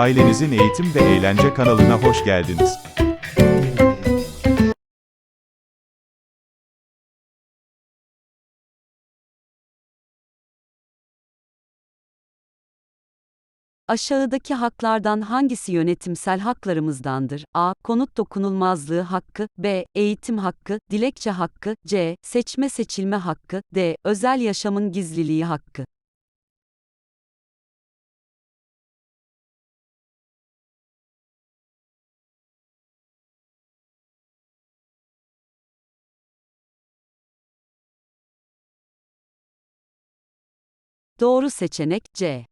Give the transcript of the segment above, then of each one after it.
Ailenizin eğitim ve eğlence kanalına hoş geldiniz. Aşağıdaki haklardan hangisi yönetimsel haklarımızdandır? A. Konut dokunulmazlığı hakkı, B. Eğitim hakkı, dilekçe hakkı, C. Seçme seçilme hakkı, D. Özel yaşamın gizliliği hakkı. Doğru seçenek C.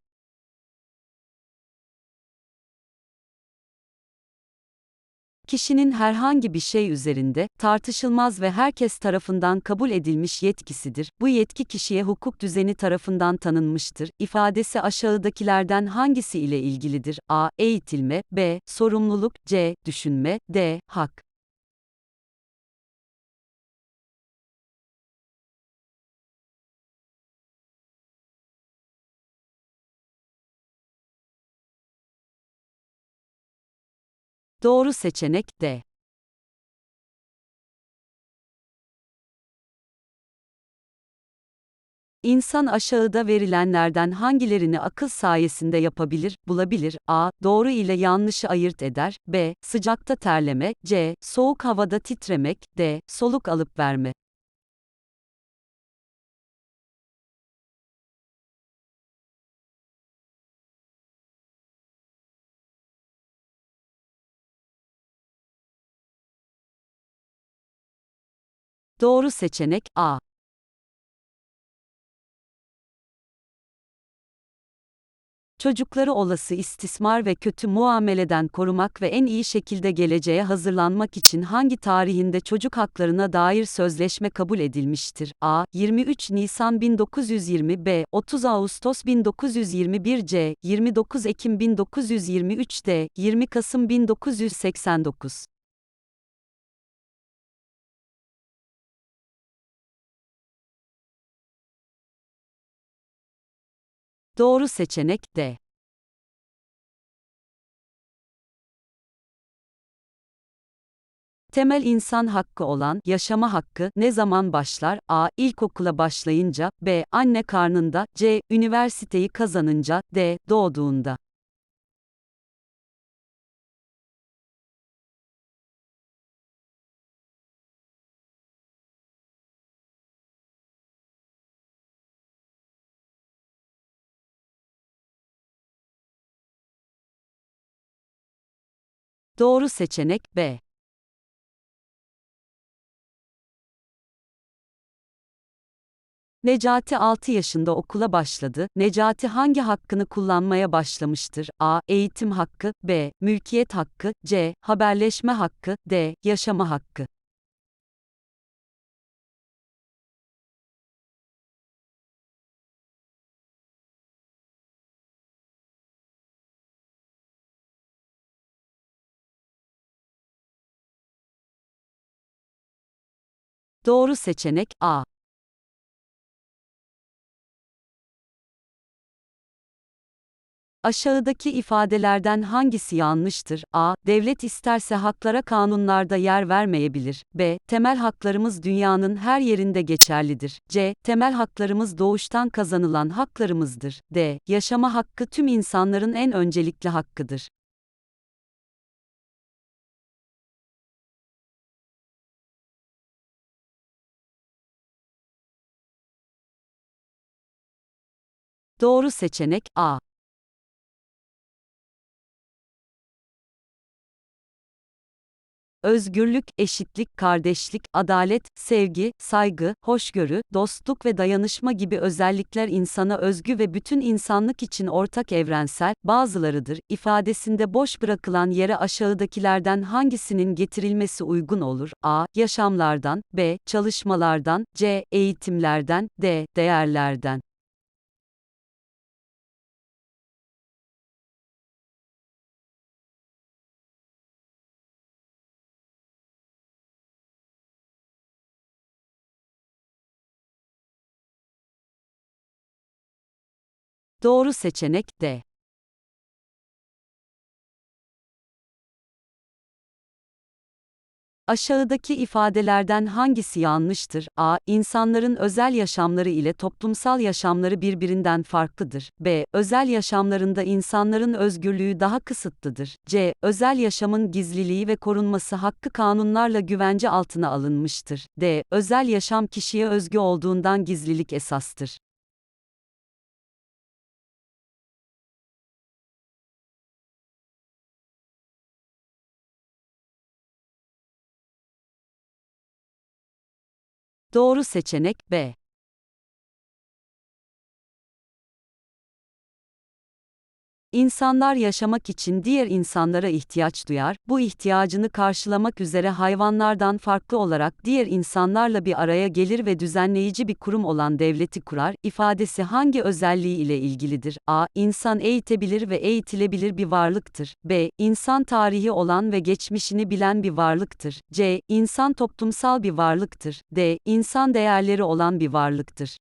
kişinin herhangi bir şey üzerinde tartışılmaz ve herkes tarafından kabul edilmiş yetkisidir. Bu yetki kişiye hukuk düzeni tarafından tanınmıştır. İfadesi aşağıdakilerden hangisi ile ilgilidir? A. Eğitilme, B. Sorumluluk, C. Düşünme, D. Hak. Doğru seçenek D. İnsan aşağıda verilenlerden hangilerini akıl sayesinde yapabilir, bulabilir? A. Doğru ile yanlışı ayırt eder. B. Sıcakta terleme. C. Soğuk havada titremek. D. Soluk alıp verme. Doğru seçenek A. Çocukları olası istismar ve kötü muameleden korumak ve en iyi şekilde geleceğe hazırlanmak için hangi tarihinde çocuk haklarına dair sözleşme kabul edilmiştir? A. 23 Nisan 1920 B. 30 Ağustos 1921 C. 29 Ekim 1923 D. 20 Kasım 1989 Doğru seçenek D. Temel insan hakkı olan yaşama hakkı ne zaman başlar? A. İlkokula başlayınca, B. Anne karnında, C. Üniversiteyi kazanınca, D. Doğduğunda. Doğru seçenek B. Necati 6 yaşında okula başladı. Necati hangi hakkını kullanmaya başlamıştır? A. Eğitim hakkı, B. Mülkiyet hakkı, C. Haberleşme hakkı, D. Yaşama hakkı. Doğru seçenek A. Aşağıdaki ifadelerden hangisi yanlıştır? A. Devlet isterse haklara kanunlarda yer vermeyebilir. B. Temel haklarımız dünyanın her yerinde geçerlidir. C. Temel haklarımız doğuştan kazanılan haklarımızdır. D. Yaşama hakkı tüm insanların en öncelikli hakkıdır. Doğru seçenek A. Özgürlük, eşitlik, kardeşlik, adalet, sevgi, saygı, hoşgörü, dostluk ve dayanışma gibi özellikler insana özgü ve bütün insanlık için ortak evrensel, bazılarıdır. ifadesinde boş bırakılan yere aşağıdakilerden hangisinin getirilmesi uygun olur? A. Yaşamlardan, B. Çalışmalardan, C. Eğitimlerden, D. Değerlerden. Doğru seçenek D. Aşağıdaki ifadelerden hangisi yanlıştır? A. İnsanların özel yaşamları ile toplumsal yaşamları birbirinden farklıdır. B. Özel yaşamlarında insanların özgürlüğü daha kısıtlıdır. C. Özel yaşamın gizliliği ve korunması hakkı kanunlarla güvence altına alınmıştır. D. Özel yaşam kişiye özgü olduğundan gizlilik esastır. Doğru seçenek B. İnsanlar yaşamak için diğer insanlara ihtiyaç duyar, bu ihtiyacını karşılamak üzere hayvanlardan farklı olarak diğer insanlarla bir araya gelir ve düzenleyici bir kurum olan devleti kurar, ifadesi hangi özelliği ile ilgilidir? A. İnsan eğitebilir ve eğitilebilir bir varlıktır. B. İnsan tarihi olan ve geçmişini bilen bir varlıktır. C. İnsan toplumsal bir varlıktır. D. İnsan değerleri olan bir varlıktır.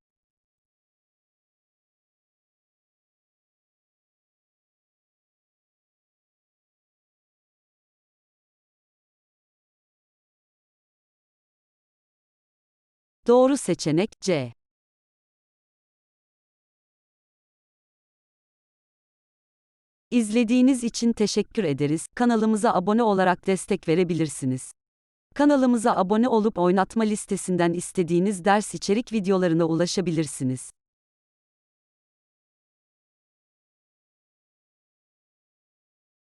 Doğru seçenek C. İzlediğiniz için teşekkür ederiz. Kanalımıza abone olarak destek verebilirsiniz. Kanalımıza abone olup oynatma listesinden istediğiniz ders içerik videolarına ulaşabilirsiniz.